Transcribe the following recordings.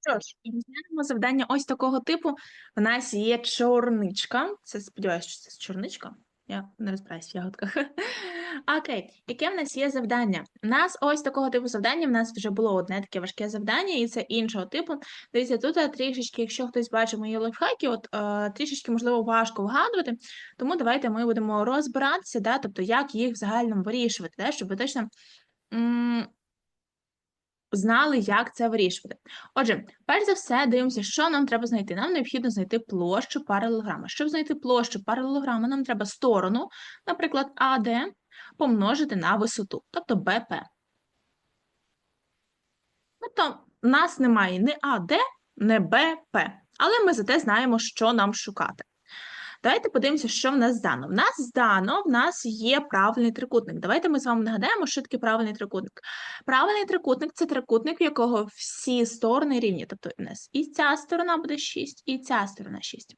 Що ж, розглянемо завдання ось такого типу. У нас є чорничка. Це сподіваюся, що це чорничка. Я не розбираюсь в ягодках. Окей, яке в нас є завдання? У нас ось такого типу завдання. В нас вже було одне таке важке завдання, і це іншого типу. Дивіться, тут е, трішечки, якщо хтось бачить мої лайфхаки, от е, трішечки, можливо, важко вгадувати. Тому давайте ми будемо розбиратися, да, тобто як їх в загальному вирішувати, да, щоб ви точно. Знали, як це вирішувати. Отже, перш за все, дивимося, що нам треба знайти. Нам необхідно знайти площу паралелограма. Щоб знайти площу паралелограма, нам треба сторону, наприклад, АД, помножити на висоту, тобто БП. Тобто, у нас немає ні АД, ні БП, але ми зате знаємо, що нам шукати. Давайте подивимося, що в нас здано. В нас здано, в нас є правильний трикутник. Давайте ми з вами нагадаємо, що таке правильний трикутник. Правильний трикутник це трикутник, в якого всі сторони рівні. Тобто у нас і ця сторона буде 6, і ця сторона 6.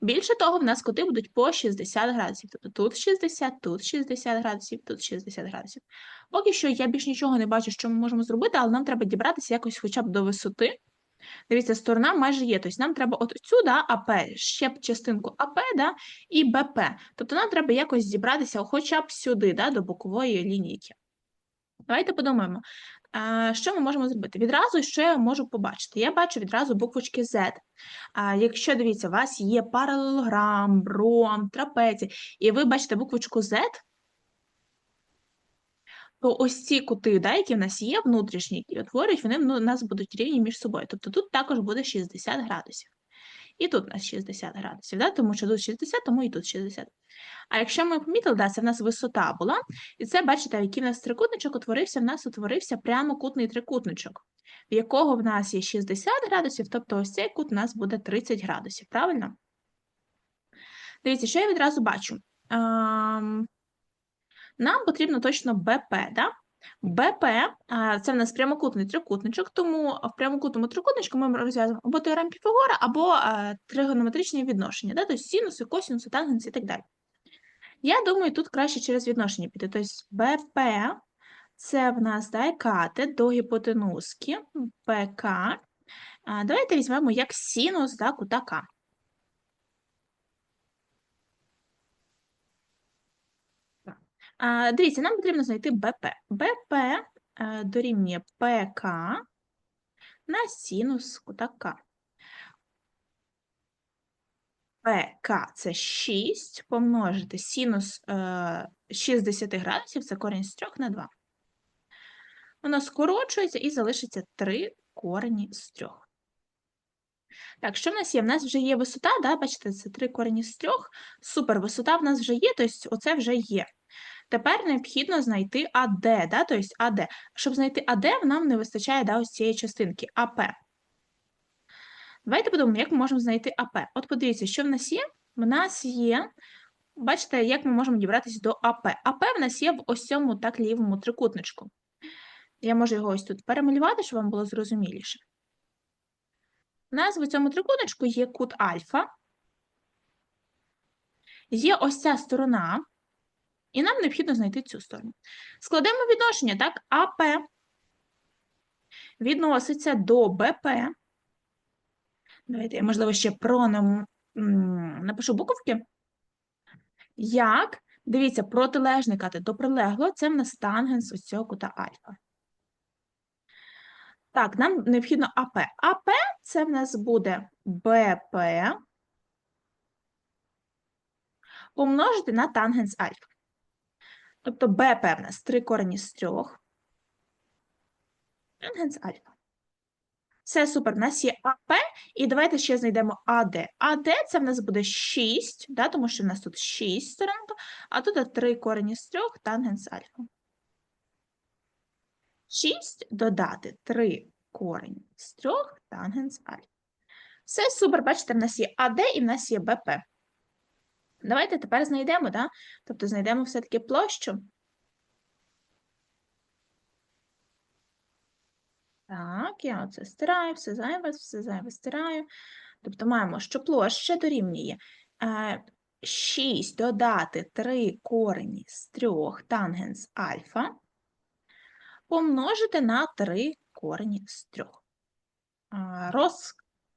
Більше того, в нас кути будуть по 60 градусів. Тобто тут 60, тут 60 градусів, тут 60 градусів. Поки що я більш нічого не бачу, що ми можемо зробити, але нам треба дібратися якось хоча б до висоти. Дивіться, сторона майже є. Тобто нам треба от цю да, АП, ще б частинку АП да, і БП. Тобто нам треба якось зібратися хоча б сюди, да, до бокової лінійки. Давайте подумаємо, що ми можемо зробити. Відразу, що я можу побачити? Я бачу відразу буквочки Z. Якщо, дивіться, у вас є паралелограм, бром, трапеція, і ви бачите буквочку Z, то ось ці кути, да, які в нас є внутрішні, які утворюють, вони ну, у нас будуть рівні між собою. Тобто тут також буде 60 градусів. І тут у нас 60 градусів, да? тому що тут 60, тому і тут 60. А якщо ми помітили, да, це в нас висота була, і це, бачите, який в нас трикутничок утворився, в нас утворився прямокутний трикутничок, в якого в нас є 60 градусів, тобто ось цей кут у нас буде 30 градусів, правильно? Дивіться, що я відразу бачу. Ам, нам потрібно точно БП, да? БП це в нас прямокутний трикутничок, тому в прямокутному трикутничку ми розв'язуємо або теорем Піфагора, або тригонометричні відношення, да? тобто синуси, косинуси, тангенси і так далі. Я думаю, тут краще через відношення піти. Тобто БП це в нас да, катет до гіпотенузки, ПК. Давайте візьмемо як синус да, кута К. А, Дивіться, нам потрібно знайти БП. БП е, дорівнює ПК на синус кута К. ПК це 6 помножити синус е, 60 градусів, це корінь з 3 на 2. Воно скорочується і залишиться 3 корені з 3. Так, що в нас є? В нас вже є висота, да? бачите, це 3 корені з 3. Супер, висота в нас вже є, тобто оце вже є. Тепер необхідно знайти АД, да? тобто АД. Щоб знайти АД, нам не вистачає да, ось цієї частинки АП. Давайте подумаємо, як ми можемо знайти АП. От подивіться, що в нас є? В нас є, бачите, як ми можемо дібратися до АП. АП в нас є в ось цьому так лівому трикутничку. Я можу його ось тут перемалювати, щоб вам було зрозуміліше. У нас в цьому трикутничку є кут альфа. Є ось ця сторона, і нам необхідно знайти цю сторону. Складемо відношення, так? АП відноситься до БП. Давайте я, можливо, ще пронам напишу буковки. Як? Дивіться, протилежний катет до прилеглого це в нас тангенс ось цього кута альфа. Так, нам необхідно АП. АП це в нас буде БП помножити на тангенс альфа. Тобто БП в нас 3 корені з 3. Тангенс альфа. Все супер, в нас є АП, і давайте ще знайдемо АД. АД це в нас буде 6, да, тому що в нас тут 6 сторінка, а тут 3 корені з 3 тангенс альфа. 6 додати 3 корені з 3 тангенс альфа. Все супер, бачите, в нас є АД і в нас є БП. Давайте тепер знайдемо, да? тобто знайдемо все-таки площу. Так, я оце стираю, все зайве, все зайве стираю. Тобто маємо, що площа дорівнює 6 е, додати 3 корені з 3 тангенс альфа помножити на 3 корені з 3. а,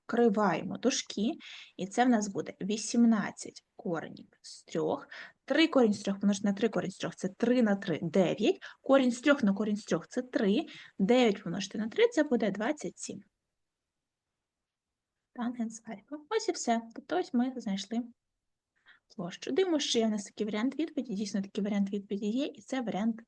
розкриваємо дужки, і це в нас буде 18 коренів з 3. 3 корінь з 3 помножити на 3 корінь з 3 – це 3 на 3 – 9. Корінь з 3 на корінь з 3 – це 3. 9 помножити на 3 – це буде 27. Тангенс альфа. Ось і все. Тобто ось ми знайшли площу. Дивимося, що є в нас такий варіант відповіді. Дійсно, такий варіант відповіді є, і це варіант